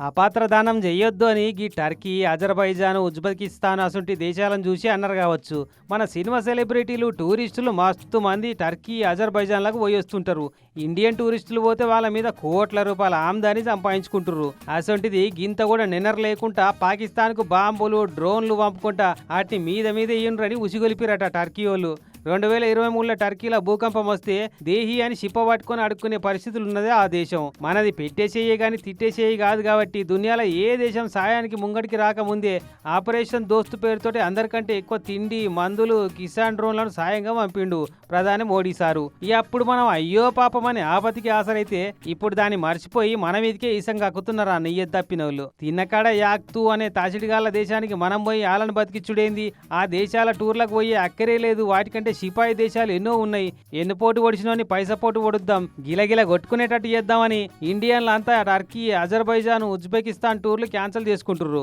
అపాత్ర దానం చెయ్యొద్దు అని గీ టర్కీ అజర్బైజాన్ ఉజ్బెకిస్తాన్ అసంటి దేశాలను చూసి అన్నారు కావచ్చు మన సినిమా సెలబ్రిటీలు టూరిస్టులు మస్తు మంది టర్కీ అజర్బైజాన్లకు పోయొస్తుంటారు. ఇండియన్ టూరిస్టులు పోతే వాళ్ళ మీద కోట్ల రూపాయల ఆమ్దాని సంపాదించుకుంటారు అసంటిది గింత కూడా నిన్నర్ లేకుండా పాకిస్తాన్కు బాంబులు డ్రోన్లు పంపుకుంటా వాటిని మీద మీద ఇయ్యండ్రని ఉసిగొలిపిరట టర్కీ వాళ్ళు రెండు వేల ఇరవై మూడులో టర్కీలో భూకంపం వస్తే దేహి అని చిప్ప పట్టుకొని అడుక్కునే పరిస్థితులు ఉన్నదే ఆ దేశం. మనది పెట్టేసేయే గాని తిట్టేసేయి కాదు కాబట్టి దునియాలో ఏ దేశం సాయానికి ముంగడికి రాకముందే ఆపరేషన్ దోస్తు పేరుతోటి అందరికంటే ఎక్కువ తిండి మందులు కిసాన్ డ్రోన్లను సాయంగా పంపిండు ప్రధాని మోడీ సారు. ఇక అప్పుడు మనం అయ్యో పాపమని ఆపతికి ఆసరైతే ఇప్పుడు దాన్ని మర్చిపోయి మన మీదకే ఈసం కక్కుతున్నారా నెయ్యి తప్పిన వాళ్ళు తిన్నకాడ యాక్తూ అనే తాసిడిగాళ్ళ దేశానికి మనం పోయి ఆలను బతికిచ్చుడేంది? ఆ దేశాల టూర్లకు పోయి అక్కరే లేదు వాటికంటే సిపాయి దేశాలు ఎన్నో ఉన్నాయి. ఎన్ని పోటు పొడిచినోని పైసా పోటు గిలగిల కొట్టుకునేటట్టు చేద్దామని ఇండియన్లంతా టర్కీ అజర్బైజాన్ ఉజ్బెకిస్తాన్ టూర్లు క్యాన్సిల్ చేసుకుంటుర్రు.